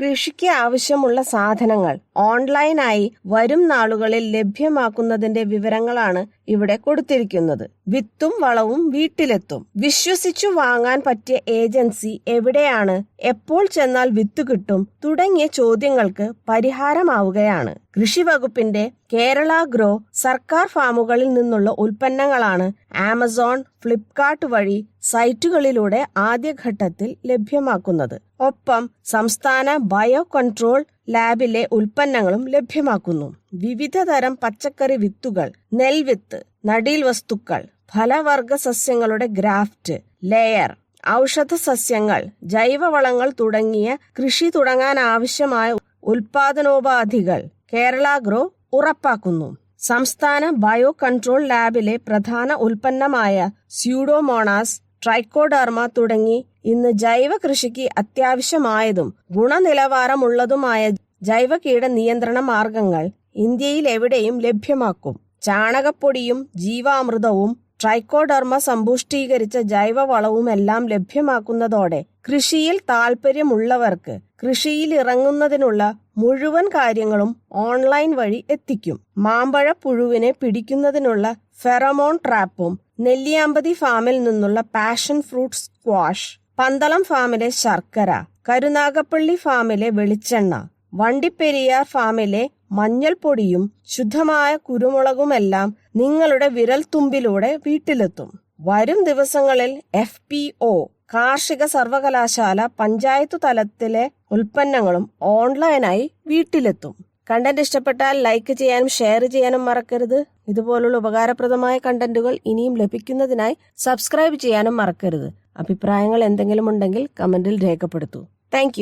കൃഷിക്ക് ആവശ്യമുള്ള സാധനങ്ങൾ. ഓൺലൈനായി വരും നാളുകളിൽ ലഭ്യമാക്കുന്നതിന്റെ വിവരങ്ങളാണ് ഇവിടെ കൊടുത്തിരിക്കുന്നത്. വിത്തും വളവും വീട്ടിലെത്തും. വിശ്വസിച്ചു വാങ്ങാൻ പറ്റിയ ഏജൻസി എവിടെയാണ്? എപ്പോൾ ചെന്നാൽ വിത്ത് കിട്ടും? തുടങ്ങിയ ചോദ്യങ്ങൾക്ക് പരിഹാരമാവുകയാണ്. കൃഷി വകുപ്പിന്റെ കേരള ഗ്രോ സർക്കാർ ഫാമുകളിൽ നിന്നുള്ള ഉൽപ്പന്നങ്ങളാണ് ആമസോൺ ഫ്ലിപ്കാർട്ട് വഴി സൈറ്റുകളിലൂടെ ആദ്യഘട്ടത്തിൽ ലഭ്യമാക്കുന്നത്. ഒപ്പം സംസ്ഥാന ബയോ കൺട്രോൾ ലാബിലെ ഉൽപ്പന്നങ്ങളും ലഭ്യമാക്കുന്നു. വിവിധ തരം പച്ചക്കറി വിത്തുകൾ നെൽവിത്ത് നടീൽ വസ്തുക്കൾ ഫലവർഗ സസ്യങ്ങളുടെ ഗ്രാഫ്റ്റ് ലെയർ ഔഷധ സസ്യങ്ങൾ ജൈവവളങ്ങൾ തുടങ്ങിയ കൃഷി തുടങ്ങാൻ ആവശ്യമായ ഉൽപാദനോപാധികൾ കേരള ഗ്രോ ഉറപ്പാക്കുന്നു. സംസ്ഥാന ബയോ കൺട്രോൾ ലാബിലെ പ്രധാന ഉൽപ്പന്നമായ സ്യൂഡോമോണാസ് ട്രൈക്കോഡർമ തുടങ്ങി ഇന്ന് ജൈവ കൃഷിക്ക് അത്യാവശ്യമായതും ഗുണനിലവാരമുള്ളതുമായ ജൈവ കീട നിയന്ത്രണ മാർഗങ്ങൾ ഇന്ത്യയിൽ എവിടെയും ലഭ്യമാക്കും. ചാണകപ്പൊടിയും ജീവാമൃതവും ട്രൈക്കോഡർമ സമ്പുഷ്ടീകരിച്ച ജൈവവളവുമെല്ലാം ലഭ്യമാക്കുന്നതോടെ കൃഷിയിൽ താൽപ്പര്യമുള്ളവർക്ക് കൃഷിയിൽ ഇറങ്ങുന്നതിനുള്ള മുഴുവൻ കാര്യങ്ങളും ഓൺലൈൻ വഴി എത്തിക്കും. മാമ്പഴ പുഴുവിനെ പിടിക്കുന്നതിനുള്ള ഫെറമോൺ ട്രാപ്പും നെല്ലിയാമ്പതി ഫാമിൽ നിന്നുള്ള പാഷൻ ഫ്രൂട്ട് സ്ക്വാഷ് പന്തളം ഫാമിലെ ശർക്കര കരുനാഗപ്പള്ളി ഫാമിലെ വെളിച്ചെണ്ണ വണ്ടിപ്പെരിയാർ ഫാമിലെ മഞ്ഞൾപ്പൊടിയും ശുദ്ധമായ കുരുമുളകുമെല്ലാം നിങ്ങളുടെ വിരൽത്തുമ്പിലൂടെ വീട്ടിലെത്തും. വരും ദിവസങ്ങളിൽ എഫ് പി ഒ കാർഷിക സർവകലാശാല പഞ്ചായത്ത് തലത്തിലെ ഉൽപ്പന്നങ്ങളും ഓൺലൈനായി വീട്ടിലെത്തും. കണ്ടന്റ് ഇഷ്ടപ്പെട്ടാൽ ലൈക്ക് ചെയ്യാനും ഷെയർ ചെയ്യാനും മറക്കരുത്. ഇതുപോലുള്ള ഉപകാരപ്രദമായ കണ്ടന്റുകൾ ഇനിയും ലഭിക്കുന്നതിനായി സബ്സ്ക്രൈബ് ചെയ്യാനും മറക്കരുത്. അഭിപ്രായങ്ങൾ എന്തെങ്കിലും ഉണ്ടെങ്കിൽ കമന്റിൽ രേഖപ്പെടുത്തൂ. താങ്ക്